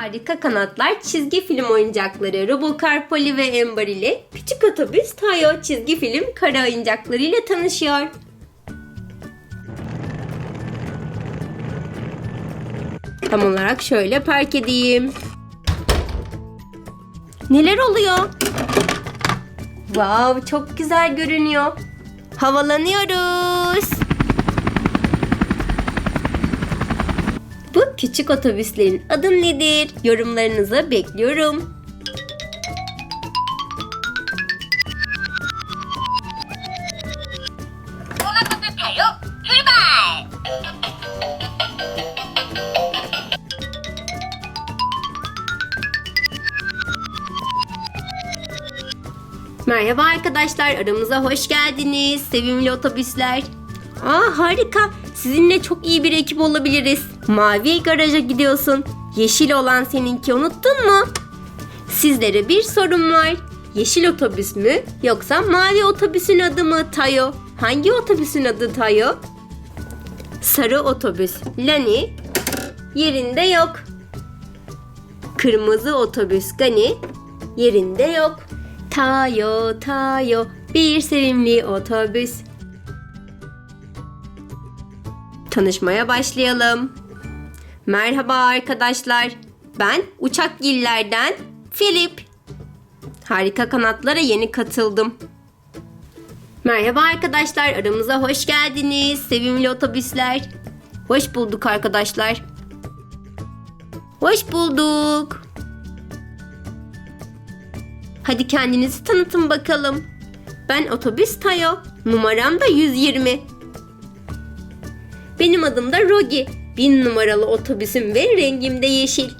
Harika Kanatlar çizgi film oyuncakları Robocar Polly ve Ember ile Küçük Otobüs Tayo çizgi film kara oyuncakları ile tanışıyor. Tam olarak şöyle park edeyim. Neler oluyor? Wow, çok güzel görünüyor. Havalanıyoruz. Bu Küçük otobüslerin adı nedir? Yorumlarınızı bekliyorum. Merhaba arkadaşlar, aramıza hoş geldiniz. Sevimli otobüsler. Aa harika. Sizinle çok iyi bir ekip olabiliriz. Mavi garaja gidiyorsun. Yeşil olan seninki unuttun mu? Sizlere bir sorum var. Yeşil otobüs mü yoksa mavi otobüsün adı mı Tayo? Hangi otobüsün adı Tayo? Sarı otobüs Lani yerinde yok. Kırmızı otobüs Gani yerinde yok. Tayo Tayo bir sevimli otobüs. Tanışmaya başlayalım. Merhaba arkadaşlar. Ben Uçakgiller'den Filip. Harika kanatlara yeni katıldım. Merhaba arkadaşlar, aramıza hoş geldiniz. Sevimli otobüsler. Hoş bulduk arkadaşlar. Hoş bulduk. Hadi kendinizi tanıtın bakalım. Ben otobüs Tayo. Numaram da 120. Benim adım da Rogi. Bin numaralı otobüsüm ve rengim de yeşil.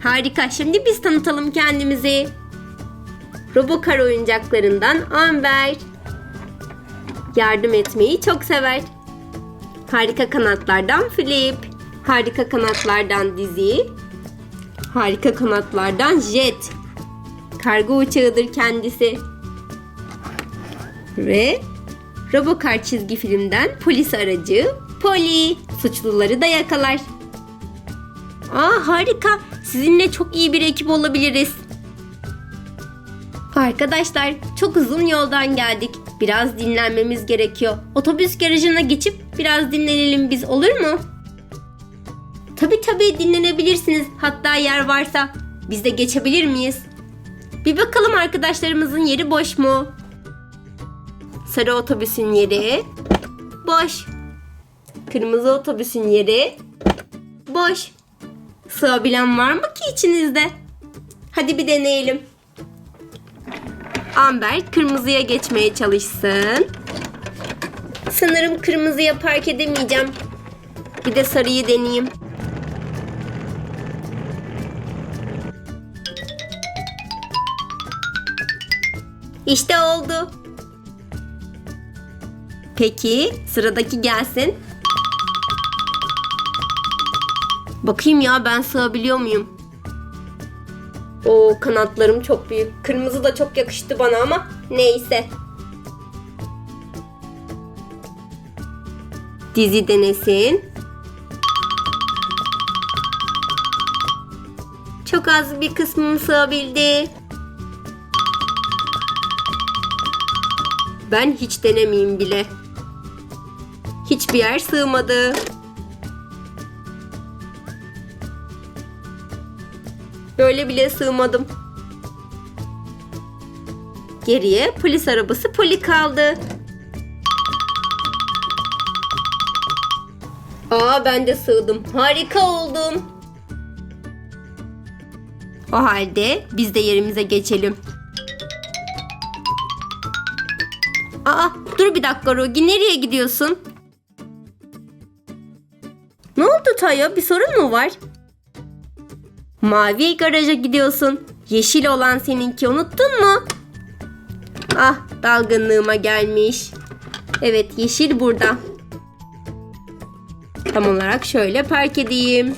Harika. Şimdi biz tanıtalım kendimizi. Robokar oyuncaklarından Amber. Yardım etmeyi çok sever. Harika kanatlardan Flip. Harika kanatlardan Dizi. Harika kanatlardan Jet. Kargo uçağıdır kendisi. Ve Robokar çizgi filmden polis aracı Polly. Suçluları da yakalar. Aa harika. Sizinle çok iyi bir ekip olabiliriz. Arkadaşlar çok uzun yoldan geldik. Biraz dinlenmemiz gerekiyor. Otobüs garajına geçip biraz dinlenelim biz olur mu? Tabi tabi dinlenebilirsiniz. Hatta yer varsa biz de geçebilir miyiz? Bir bakalım arkadaşlarımızın yeri boş mu? Sarı otobüsün yeri boş. Kırmızı otobüsün yeri boş. Sığabilen var mı ki içinizde? Hadi bir deneyelim. Amber kırmızıya geçmeye çalışsın. Sanırım kırmızıya park edemeyeceğim. Bir de sarıyı deneyeyim. İşte oldu. Peki sıradaki gelsin. Bakayım ya ben sığabiliyor muyum? O kanatlarım çok büyük. Kırmızı da çok yakıştı bana ama neyse. Dizi denesin. Çok az bir kısmım sığabildi. Ben hiç denemeyeyim bile. Hiçbir yer sığmadı. Böyle bile sığmadım. Geriye polis arabası poli kaldı. Aa ben de sığdım. Harika oldum. O halde biz de yerimize geçelim. Aa dur bir dakika Rogi nereye gidiyorsun? Ne oldu Tayo bir sorun mu var? Mavi garaja gidiyorsun. Yeşil olan seninki unuttun mu? Ah dalgınlığıma gelmiş. Evet yeşil burada. Tam olarak şöyle park edeyim.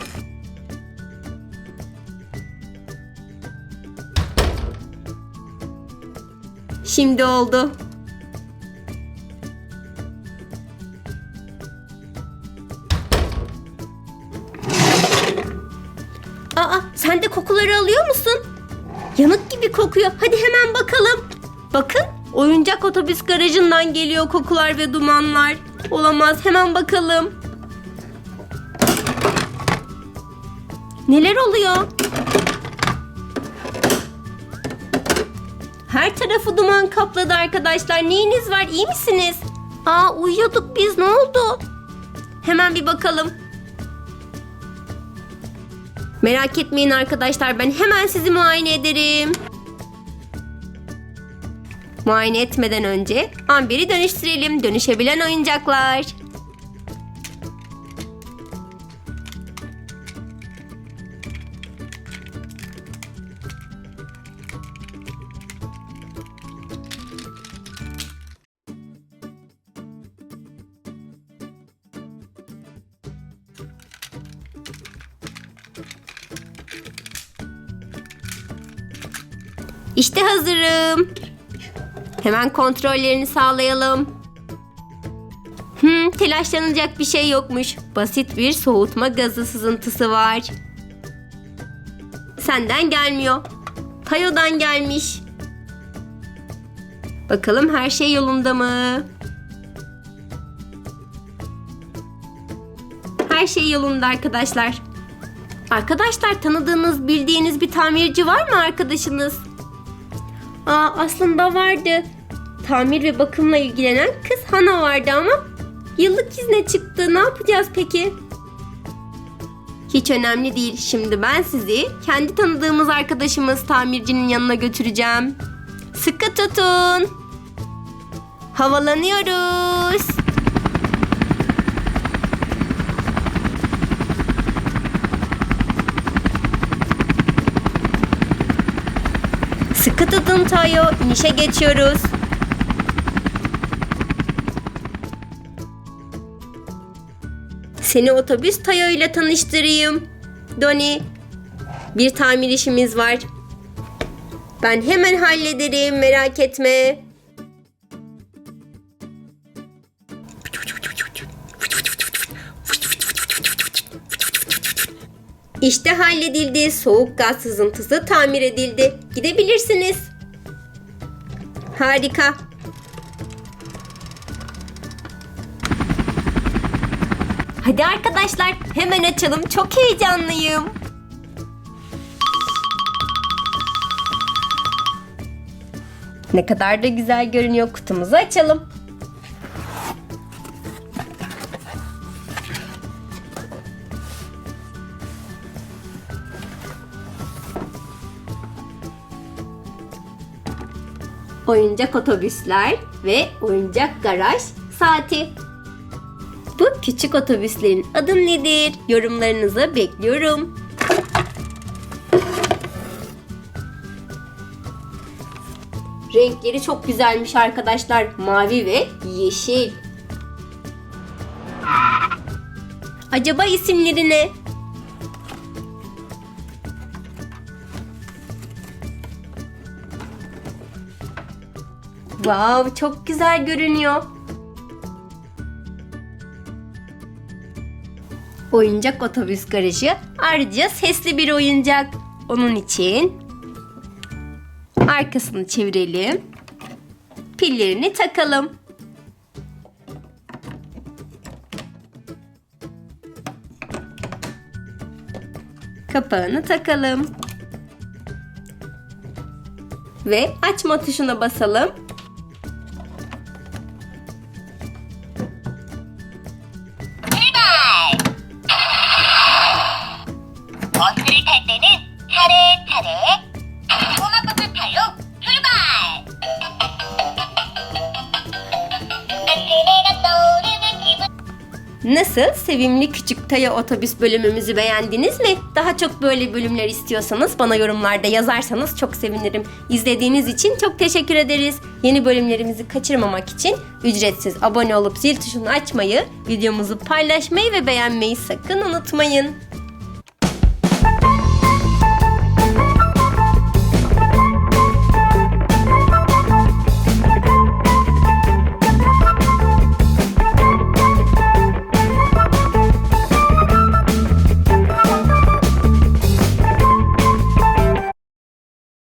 Şimdi oldu. Kokuları alıyor musun? Yanık gibi kokuyor. Hadi hemen bakalım. Bakın oyuncak otobüs garajından geliyor kokular ve dumanlar. Olamaz hemen bakalım. Neler oluyor? Her tarafı duman kapladı arkadaşlar. Neyiniz var? İyi misiniz? Aa uyuyorduk biz. Ne oldu? Hemen bir bakalım. Merak etmeyin arkadaşlar. Ben hemen sizi muayene ederim. Muayene etmeden önce Amber'i dönüştürelim. Dönüşebilen oyuncaklar. İşte hazırım. Hemen kontrollerini sağlayalım. Hmm, telaşlanacak bir şey yokmuş. Basit bir soğutma gazı sızıntısı var. Senden gelmiyor. Tayo'dan gelmiş. Bakalım her şey yolunda mı? Her şey yolunda arkadaşlar. Arkadaşlar tanıdığınız, bildiğiniz bir tamirci var mı arkadaşınız? Aa aslında vardı. Tamir ve bakımla ilgilenen kız Hana vardı ama yıllık izne çıktı. Ne yapacağız peki? Hiç önemli değil. Şimdi ben sizi kendi tanıdığımız arkadaşımız tamircinin yanına götüreceğim. Sıkı tutun. Havalanıyoruz. Sıkı tutun Tayo. İnişe geçiyoruz. Seni otobüs Tayo ile tanıştırayım. Doni, bir tamir işimiz var. Ben hemen hallederim merak etme. İşte halledildi. Soğuk gaz sızıntısı tamir edildi. Gidebilirsiniz. Harika. Hadi arkadaşlar hemen açalım. Çok heyecanlıyım. Ne kadar da güzel görünüyor. Kutumuzu açalım. Oyuncak otobüsler ve oyuncak garaj saati. Bu küçük otobüslerin adı nedir? Yorumlarınızı bekliyorum. Renkleri çok güzelmiş arkadaşlar. Mavi ve yeşil. Acaba isimleri ne? Wow, çok güzel görünüyor. Oyuncak otobüs garajı ayrıca sesli bir oyuncak. Onun için arkasını çevirelim. Pillerini takalım. Kapağını takalım. Ve açma tuşuna basalım. 차례차례 꼬마버스 타요 출발 안테네가 떠오르는 기분 Nasıl? Sevimli küçük Taya otobüs bölümümüzü beğendiniz mi? Daha çok böyle bölümler istiyorsanız bana yorumlarda yazarsanız çok sevinirim. İzlediğiniz için çok teşekkür ederiz. Yeni bölümlerimizi kaçırmamak için ücretsiz abone olup zil tuşunu açmayı, videomuzu paylaşmayı ve beğenmeyi sakın unutmayın.